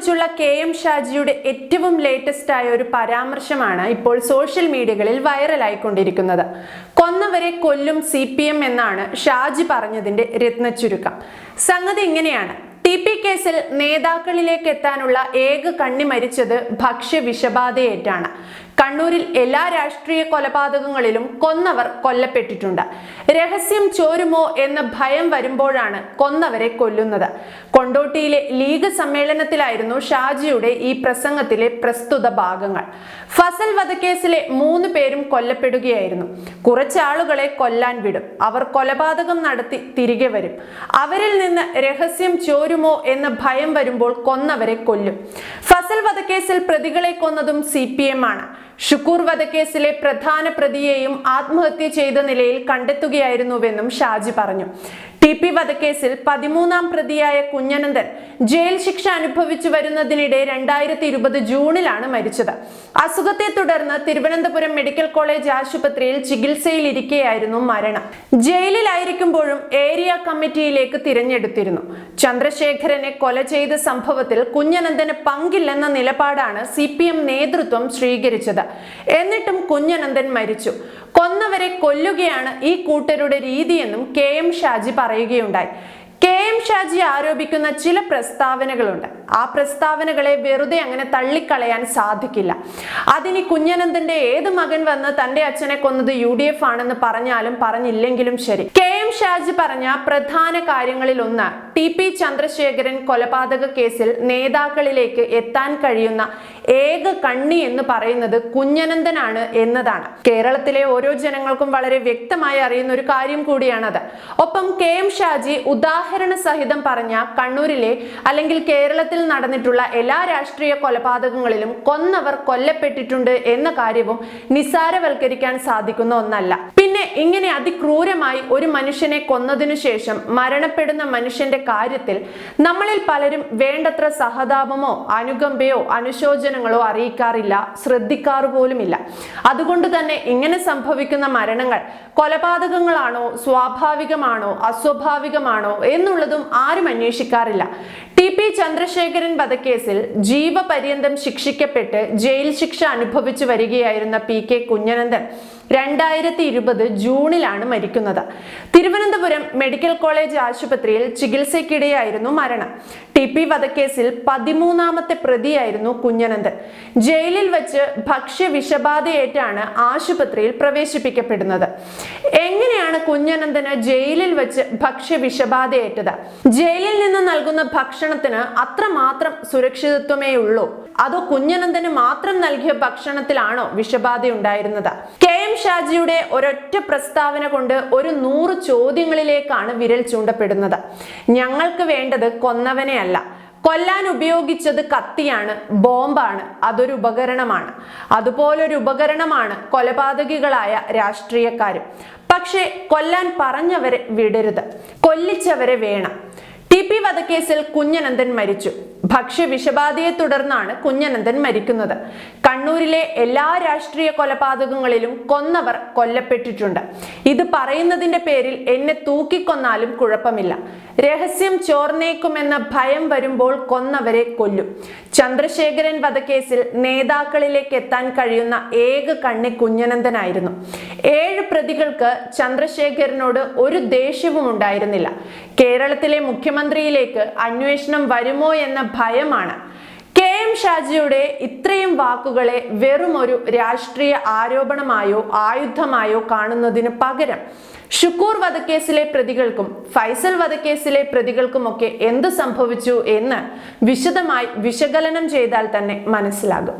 കുറിച്ചുള്ള K M ഷാജിയുടെ ഏറ്റവും ലേറ്റസ്റ്റ് ആയ ഒരു പരാമർശമാണ് ഇപ്പോൾ സോഷ്യൽ മീഡിയകളിൽ വൈറലായിക്കൊണ്ടിരിക്കുന്നത് കൊന്നവരെ കൊല്ലും സി എന്നാണ് ഷാജി പറഞ്ഞതിന്റെ രത്നച്ചുരുക്കം. സംഗതി ഇങ്ങനെയാണ്. ടി പി കേസിൽ നേതാക്കളിലേക്ക് എത്താനുള്ള ഏക കണ്ണി മരിച്ചത് ഭക്ഷ്യ വിഷബാധയേറ്റാണ്. കണ്ണൂരിൽ എല്ലാ രാഷ്ട്രീയ കൊലപാതകങ്ങളിലും കൊന്നവർ കൊല്ലപ്പെട്ടിട്ടുണ്ട്. രഹസ്യം ചോരുമോ എന്ന ഭയം വരുമ്പോഴാണ് കൊന്നവരെ കൊല്ലുന്നത്. കൊണ്ടോട്ടിയിലെ ലീഗ് സമ്മേളനത്തിലായിരുന്നു ഷാജിയുടെ ഈ പ്രസംഗത്തിലെ പ്രസ്തുത ഭാഗങ്ങൾ. ഫസൽ വധക്കേസിലെ മൂന്ന് പേരും കൊല്ലപ്പെടുകയായിരുന്നു. കുറച്ചാളുകളെ കൊല്ലാൻ വിടും. അവർ കൊലപാതകം നടത്തി തിരികെ വരും. അവരിൽ നിന്ന് രഹസ്യം ചോരുമോ എന്ന ഭയം വരുമ്പോൾ കൊന്നവരെ കൊല്ലും. ഫസൽ വധക്കേസിൽ പ്രതികളെ കൊന്നതും സി പി എം ആണ്. ഷുക്കൂർ വധക്കേസിലെ പ്രധാന പ്രതിയെയും ആത്മഹത്യ ചെയ്ത നിലയിൽ കണ്ടെത്തുകയായിരുന്നുവെന്നും ഷാജി പറഞ്ഞു. ടി പി വധക്കേസിൽ പതിമൂന്നാം പ്രതിയായ കുഞ്ഞനന്ദൻ ജയിൽ ശിക്ഷ അനുഭവിച്ചു വരുന്നതിനിടെ രണ്ടായിരത്തി ഇരുപത് ജൂണിലാണ് മരിച്ചത്. അസുഖത്തെ തുടർന്ന് തിരുവനന്തപുരം മെഡിക്കൽ കോളേജ് ആശുപത്രിയിൽ ചികിത്സയിലിരിക്കെയായിരുന്നു മരണം. ജയിലിലായിരിക്കുമ്പോഴും ഏരിയ കമ്മിറ്റിയിലേക്ക് തിരഞ്ഞെടുത്തിരുന്നു. ചന്ദ്രശേഖരനെ കൊല ചെയ്ത സംഭവത്തിൽ കുഞ്ഞനന്ദന് പങ്കില്ലെന്ന നിലപാടാണ് സി നേതൃത്വം സ്വീകരിച്ചത്. എന്നിട്ടും കുഞ്ഞനന്ദൻ മരിച്ചു. കൊന്നവരെ കൊല്ലുകയാണ് ഈ കൂട്ടരുടെ രീതിയെന്നും കെ എം ഷാജി പറയുകയുണ്ടായി. കെ എം ഷാജി ആരോപിക്കുന്ന ചില പ്രസ്താവനകളുണ്ട്. ആ പ്രസ്താവനകളെ വെറുതെ അങ്ങനെ തള്ളിക്കളയാൻ സാധിക്കില്ല. അതിനി കുഞ്ഞനന്ദന്റെ ഏത് മകൻ വന്ന് തന്റെ അച്ഛനെ കൊന്നത് യു ഡി എഫ് ആണെന്ന് പറഞ്ഞാലും പറഞ്ഞില്ലെങ്കിലും ശരി. കെ എം ഷാജി പറഞ്ഞ പ്രധാന കാര്യങ്ങളിൽ ഒന്ന് ടി പി ചന്ദ്രശേഖരൻ കൊലപാതക കേസിൽ നേതാക്കളിലേക്ക് എത്താൻ കഴിയുന്ന ഏക കണ്ണി എന്ന് പറയുന്നത് കുഞ്ഞനന്തനാണ് എന്നതാണ്. കേരളത്തിലെ ഓരോ ജനങ്ങൾക്കും വളരെ വ്യക്തമായി അറിയുന്ന ഒരു കാര്യം കൂടിയാണത്. ഒപ്പം കെ എം ഷാജി ഉദാഹരണ സഹിതം പറഞ്ഞ കണ്ണൂരിലെ അല്ലെങ്കിൽ കേരളത്തിൽ നടന്നിട്ടുള്ള എല്ലാ രാഷ്ട്രീയ കൊലപാതകങ്ങളിലും കൊന്നവർ കൊല്ലപ്പെട്ടിട്ടുണ്ട് എന്ന കാര്യവും നിസ്സാരവൽക്കരിക്കാൻ സാധിക്കുന്ന ഒന്നല്ല. ഇങ്ങനെ അതിക്രൂരമായി ഒരു മനുഷ്യനെ കൊന്നതിനു ശേഷം മരണപ്പെടുന്ന മനുഷ്യന്റെ കാര്യത്തിൽ നമ്മളിൽ പലരും വേണ്ടത്ര സഹതാപമോ അനുകമ്പയോ അനുശോചനങ്ങളോ അറിയിക്കാറില്ല ശ്രദ്ധിക്കാറ് പോലുമില്ല അതുകൊണ്ട് തന്നെ ഇങ്ങനെ സംഭവിക്കുന്ന മരണങ്ങൾ കൊലപാതകങ്ങളാണോ സ്വാഭാവികമാണോ അസ്വാഭാവികമാണോ എന്നുള്ളതും ആരും അന്വേഷിക്കാറില്ല. ടി പി ചന്ദ്രശേഖരൻ വധക്കേസിൽ ജീവപര്യന്തം ശിക്ഷിക്കപ്പെട്ട് ജയിൽ ശിക്ഷ അനുഭവിച്ചു വരികയായിരുന്ന പി കെ കുഞ്ഞനന്ദൻ രണ്ടായിരത്തി ഇരുപത് ജൂണിലാണ് മരിക്കുന്നത്. തിരുവനന്തപുരം മെഡിക്കൽ കോളേജ് ആശുപത്രിയിൽ ചികിത്സയ്ക്കിടെയായിരുന്നു മരണം. ടി പി വധക്കേസിൽ പതിമൂന്നാമത്തെ പ്രതിയായിരുന്നു കുഞ്ഞനന്ദൻ ജയിലിൽ വച്ച് ഭക്ഷ്യ വിഷബാധയേറ്റാണ് ആശുപത്രിയിൽ പ്രവേശിപ്പിക്കപ്പെടുന്നത്. കുഞ്ഞനന്ദന് ജയിലിൽ വെച്ച് ഭക്ഷ്യ വിഷബാധയേറ്റത് ജയിലിൽ നിന്ന് നൽകുന്ന ഭക്ഷണത്തിന് അത്രമാത്രം സുരക്ഷിതത്വമേ ഉള്ളൂ അതോ കുഞ്ഞനന്ദന് മാത്രം നൽകിയ ഭക്ഷണത്തിലാണോ വിഷബാധ ഉണ്ടായിരുന്നത് കെ എം ഷാജിയുടെ ഒരൊറ്റ പ്രസ്താവന കൊണ്ട് ഒരു നൂറ് ചോദ്യങ്ങളിലേക്കാണ് വിരൽ ചൂണ്ടപ്പെടുന്നത്. ഞങ്ങൾക്ക് വേണ്ടത് കൊന്നവനെയല്ല. കൊല്ലാൻ ഉപയോഗിച്ചത് കത്തിയാണ് ബോംബാണ് അതൊരു ഉപകരണമാണ്. അതുപോലൊരു ഉപകരണമാണ് കൊലപാതകികളായ രാഷ്ട്രീയക്കാരും. പക്ഷേ കൊല്ലാൻ പറഞ്ഞവരെ വിടരുത് കൊല്ലിച്ചവരെ വേണം. ടി പി വധക്കേസിൽ കുഞ്ഞനന്ദൻ മരിച്ചു. ഭക്ഷ്യ വിഷബാധയെ തുടർന്നാണ് കുഞ്ഞനന്ദൻ മരിക്കുന്നത്. കണ്ണൂരിലെ എല്ലാ രാഷ്ട്രീയ കൊലപാതകങ്ങളിലും കൊന്നവർ കൊല്ലപ്പെട്ടിട്ടുണ്ട്. ഇത് പറയുന്നതിന്റെ പേരിൽ എന്നെ തൂക്കിക്കൊന്നാലും കുഴപ്പമില്ല. രഹസ്യം ചോർന്നേക്കുമെന്ന ഭയം വരുമ്പോൾ കൊന്നവരെ കൊല്ലും. ചന്ദ്രശേഖരൻ വധക്കേസിൽ നേതാക്കളിലേക്ക് എത്താൻ കഴിയുന്ന ഏക കണ്ണി കുഞ്ഞനന്ദനായിരുന്നു ഏഴ് പ്രതികൾക്ക് ചന്ദ്രശേഖരനോട് ഒരു ദേഷ്യവും ഉണ്ടായിരുന്നില്ല. കേരളത്തിലെ മുഖ്യമന്ത്രിയിലേക്ക് അന്വേഷണം വരുമോ എന്ന ഭയമാണ് എം ഷാജിയുടെ ഇത്രയും വാക്കുകളെ വെറും ഒരു രാഷ്ട്രീയ ആരോപണമായോ ആയുധമായോ കാണുന്നതിന് പകരം ഷുക്കൂർ വധക്കേസിലെ പ്രതികൾക്കും ഫൈസൽ വധക്കേസിലെ പ്രതികൾക്കുമൊക്കെ എന്ത് സംഭവിച്ചു എന്ന് വിശദമായി വിശകലനം ചെയ്താൽ തന്നെ മനസ്സിലാകും.